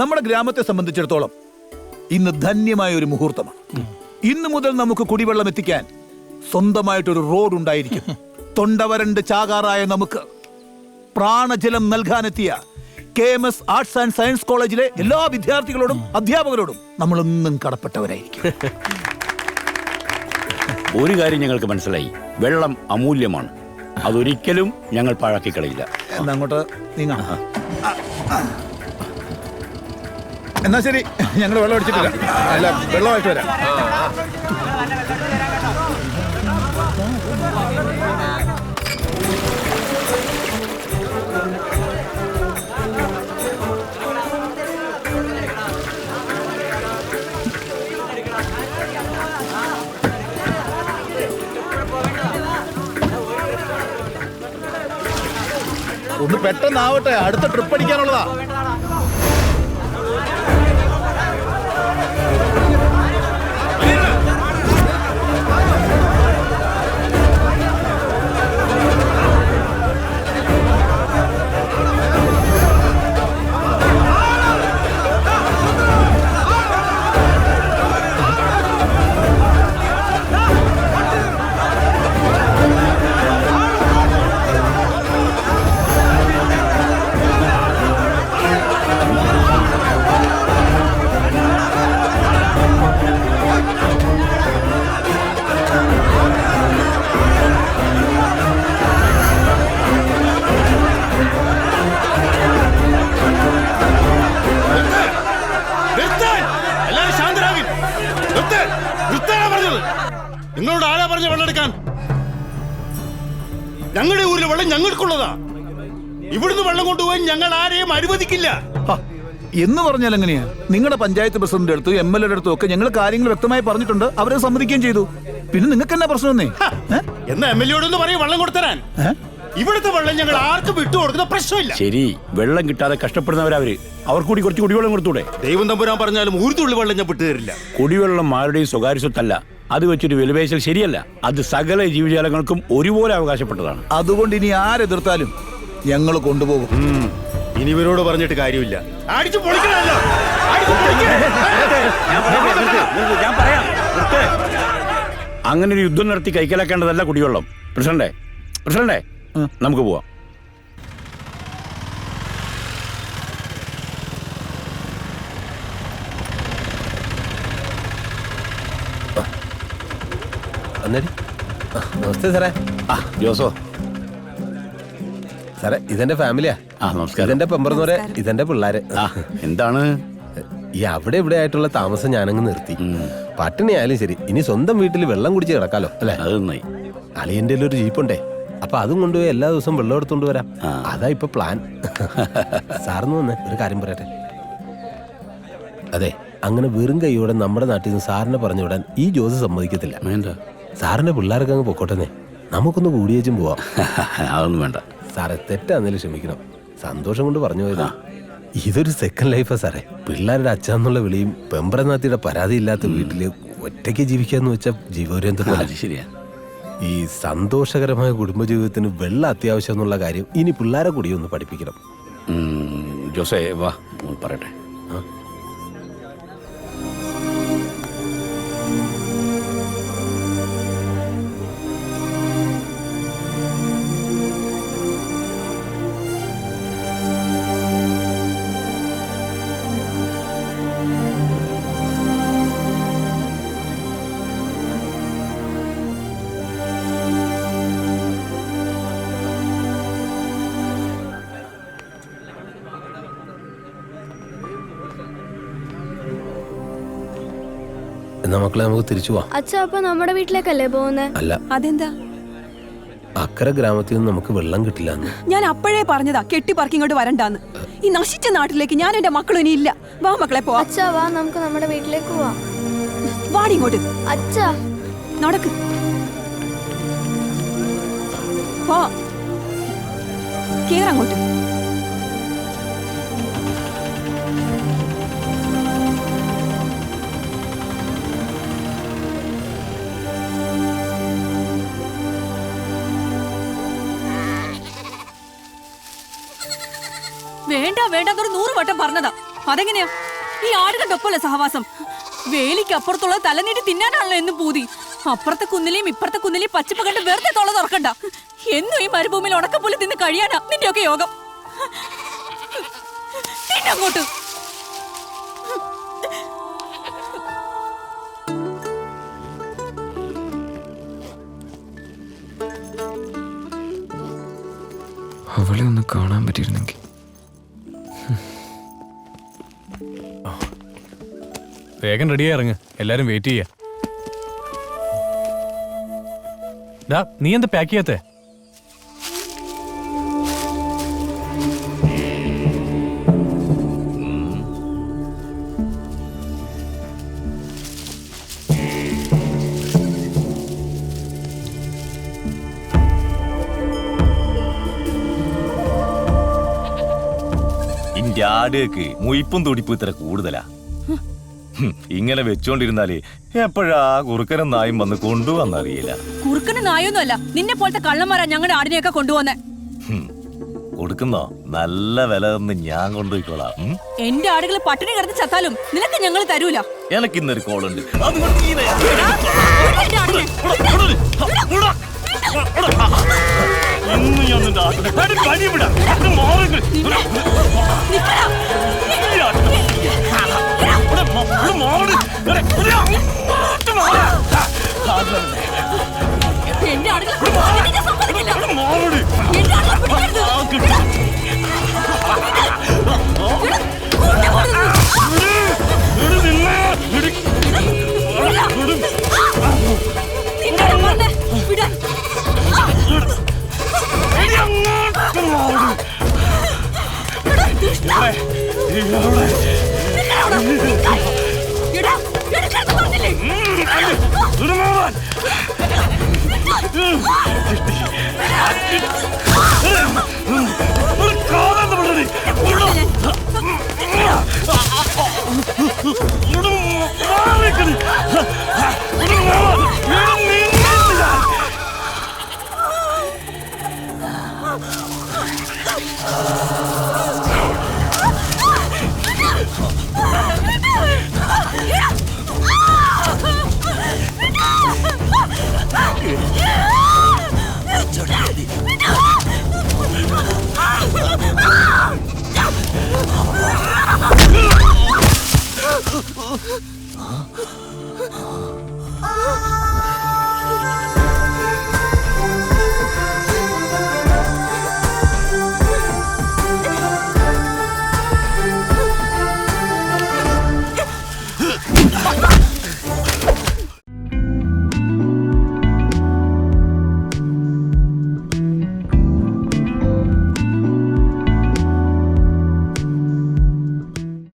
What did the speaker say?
നമ്മുടെ ഗ്രാമത്തെ സംബന്ധിച്ചിടത്തോളം ഇന്ന് ധന്യമായ ഒരു മുഹൂർത്തമാണ്. ഇന്ന് മുതൽ നമുക്ക് കുടിവെള്ളം എത്തിക്കാൻ സ്വന്തമായിട്ടൊരു റോഡ് ഉണ്ടായിരിക്കും. തൊണ്ടവരണ്ട് ചാകാറായ നമുക്ക് പ്രാണജലം നൽകാനെത്തിയ K M S arts and science കോളേജിലെ എല്ലാ വിദ്യാർത്ഥികളോടും അധ്യാപകരോടും നമ്മളെന്നും കടപ്പെട്ടവരായിരിക്കും. ഒരു കാര്യം ഞങ്ങൾക്ക് മനസ്സിലായി. വെള്ളം അമൂല്യമാണ്. അതൊരിക്കലും ഞങ്ങൾ പാഴാക്കി കളയില്ല എന്നങ്ങോട്ട് നീങ്ങാം. എന്നാ ശരി ഞങ്ങൾ വെള്ളം അടിച്ചിട്ടില്ല അല്ല വെള്ളമായിട്ട് വരാം. ഒന്ന് പെട്ടെന്നാവട്ടെ അടുത്ത ട്രിപ്പ് അടിക്കാനുള്ളതാ. പറഞ്ഞ വെള്ളം എടുക്കാൻ ഞങ്ങളുടെ ഊരിലെ വെള്ളം ഞങ്ങൾക്കുള്ളതാ. ഇവിടുന്ന് വെള്ളം കൊണ്ടുപോയി ഞങ്ങൾ ആരെയും അനുവദിക്കില്ല. എന്ന് പറഞ്ഞാൽ എങ്ങനെയാ? നിങ്ങളുടെ പഞ്ചായത്ത് പ്രസിഡന്റ് അടുത്തും എം എൽ എയുടെ അടുത്തും ഒക്കെ ഞങ്ങൾ കാര്യങ്ങൾ വ്യക്തമായി പറഞ്ഞിട്ടുണ്ട്. അവരെ സമ്മതിക്കുകയും ചെയ്തു. പിന്നെ നിങ്ങൾക്ക് എന്നാ പ്രശ്നമെന്നേ? എന്നാ എം എൽ എയോടൊന്ന് പറയും വെള്ളം കൊടുത്തരാൻ? ഇവിടുത്തെ വെള്ളം ഞങ്ങൾ ആർക്കും വിട്ടു കൊടുക്കുന്ന പ്രശ്നമില്ല. ശരി വെള്ളം കിട്ടാതെ കഷ്ടപ്പെടുന്നവരവര് അവർ കൂടി കുറച്ച് കുടിവെള്ളം കൊടുത്തൂടെ? ദൈവം തമ്പുരാൻ പറഞ്ഞാലും ഒരു തുള്ളി വെള്ളം ഞാൻ വിട്ടുതരില്ല. കുടിവെള്ളം ആരുടെയും സ്വകാര്യ സ്വത്തല്ല. അത് വെച്ചൊരു വിലപേശൽ ശരിയല്ല. അത് സകല ജീവജാലങ്ങൾക്കും ഒരുപോലെ അവകാശപ്പെട്ടതാണ്. അതുകൊണ്ട് ഇനി ആരെതിർത്താലും ഞങ്ങൾ കൊണ്ടുപോകും. ഇനി ഇവരോട് പറഞ്ഞിട്ട് കാര്യമില്ല. അടിച്ചു പൊളിക്കണല്ലോ അടിച്ചു ഞാൻ പറയാം നിർത്ത്. അങ്ങനെ ഒരു യുദ്ധം നടത്തി കൈക്കലാക്കേണ്ടതല്ല കുടിവെള്ളം. പ്രസിഡന്റെ പ്രസിഡന്റെ നമുക്ക് പോവാം. അന്നേരി നമസ്തേ സാറേ. ആ ജോസോ. സാറേ ഇതെന്റെ ഫാമിലിയാ. ആ നമസ്കാരം. ഇതെന്റെ പെമ്പറന്നൂരെ ഇതെന്റെ പിള്ളാര്. ആ എന്താണ്? ഈ അവിടെ ഇവിടെ ആയിട്ടുള്ള താമസം ഞാനങ്ങ് നിർത്തി. പട്ടിണി ആയാലും ശരി ഇനി സ്വന്തം വീട്ടിൽ വെള്ളം കുടിച്ച് കിടക്കാലോ അല്ലെ? അത് നന്നായി. അളിയന്റെ ഒരു ജീപ്പുണ്ടേ അപ്പൊ അതും കൊണ്ടുപോയി എല്ലാ ദിവസവും വെള്ളം എടുത്തോണ്ട് വരാം. അതാ ഇപ്പൊ പ്ലാൻ സാറിന് വന്നേ ഒരു കാര്യം പറയട്ടെ. അതെ അങ്ങനെ വെറും കൈയോടെ നമ്മുടെ നാട്ടിൽ നിന്ന് സാറിനെ പറഞ്ഞു വിടാൻ ഈ ജോസ് സമ്മതിക്കത്തില്ല. എന്താ സാറിന്റെ പിള്ളേർക്ക് അങ്ങ് പൊക്കോട്ടെന്നേ. നമുക്കൊന്ന് കൂടിയേച്ചും പോവാം. അതൊന്നും വേണ്ട. സാറേ തെറ്റാന്നേലും ക്ഷമിക്കണം. സന്തോഷം കൊണ്ട് പറഞ്ഞു പോയതാ. ഇതൊരു സെക്കൻഡ് ലൈഫാ സാറേ. പിള്ളേരുടെ അച്ഛന്നുള്ള വിളിയും പെമ്പറനാത്തിയുടെ പരാതി ഇല്ലാത്ത വീട്ടിൽ ഒറ്റയ്ക്ക് ജീവിക്കാന്ന് വെച്ച ജീവപര്യന്തം ശരിയാ. ഈ സന്തോഷകരമായ കുടുംബജീവിതത്തിന് വെള്ളം അത്യാവശ്യം എന്നുള്ള കാര്യം ഇനി പിള്ളേരെ കൂടി ഒന്ന് പഠിപ്പിക്കണം. ജോസേ വാ പറയട്ടെ. പറയട്ടെ എന്നാ മക്കളെ നമുക്ക് തിരിച്ചു പോവാം. അച്ഛാ അപ്പൊ നമ്മുടെ വീട്ടിലേക്കല്ലേ പോകുന്നേ? അല്ല. അതെന്താ? അക്കര ഗ്രാമത്തിൽ നിന്ന് നമുക്ക് വെള്ളം കിട്ടില്ല എന്ന് ഞാൻ അപ്പോഴേ പറഞ്ഞതാ കെട്ടി ഇങ്ങോട്ട് വരണ്ടാന്ന്. ഈ നശിച്ച നാട്ടിലേക്ക് ഞാൻ എന്റെ മക്കളും ഇനി ഇല്ല. വാ മക്കളെ പോവാ. അച്ഛാ വാ നമുക്ക് നമ്മുടെ വീട്ടിലേക്ക് പോവാം. വാടി ഇങ്ങോട്ട്. അച്ഛാ. നടക്ക്. പോ കേറങ്ങോട്ട് വേണ്ട വേണ്ടെന്നൊരു നൂറ് വട്ടം പറഞ്ഞതാ. അതെങ്ങനെയാ? ഈ ആടുകളുടെ ഒപ്പമല്ലേ സഹവാസം? വേലിക്ക് അപ്പുറത്തുള്ള തലനീട്ടി തിന്നാനാണല്ലോ എന്നും പൂതി. അപ്പുറത്തെ കുന്നിലെയും ഇപ്പുറത്തെ കുന്നിലെയും പച്ചപ്പ് കണ്ട് വെറുതെ തൊള്ള തുറക്കണ്ട. എന്നും ഈ മരുഭൂമിയിൽ ഉണക്കപ്പുല്ല് തിന്ന് കഴിയാനാ നിന്റെയൊക്കെ യോഗം. തിന്നങ്ങോട്ട് അവളെ ഒന്ന് കാണാൻ പറ്റിയിരുന്നെങ്കിൽ. വേഗം റെഡിയായി ഇറങ്ങ്. എല്ലാരും വെയിറ്റ് ചെയ്യാ. നീ എന്താ പാക്ക് ചെയ്യാത്തേ? ആടുകൾക്ക് മുയിപ്പും തുടിപ്പും ഇത്ര കൂടുതലാ? ഇങ്ങനെ വെച്ചോണ്ടിരുന്നാൽ എപ്പോഴാ കുറുക്കനും നായും വന്ന് കൊണ്ടുവന്നറിയില്ല. കുറുക്കനും നായൊന്നുമല്ല നിന്നെ പോലത്തെ കള്ളന്മാരാ ഞങ്ങളുടെ ആടിനെയൊക്കെ കൊണ്ടുവന്നെ. കൊടുക്കുന്നോ? നല്ല വില തന്ന് ഞാൻ കൊണ്ടുപോയിക്കോളാം? എന്റെ ആടുകൾ പട്ടിണി കിടന്ന് ചത്താലും നിനക്ക് ഞങ്ങൾ തരൂല. എനക്കിന്നൊരു കോളുണ്ട്. അതുകൊണ്ട് നീ ദേ- എന്റെ ആടിനെ. ഇന്ന് ഞാൻ നിന്റെ ആടിനെ. വിടാം. മാറുക. ഇവിടെ- 어?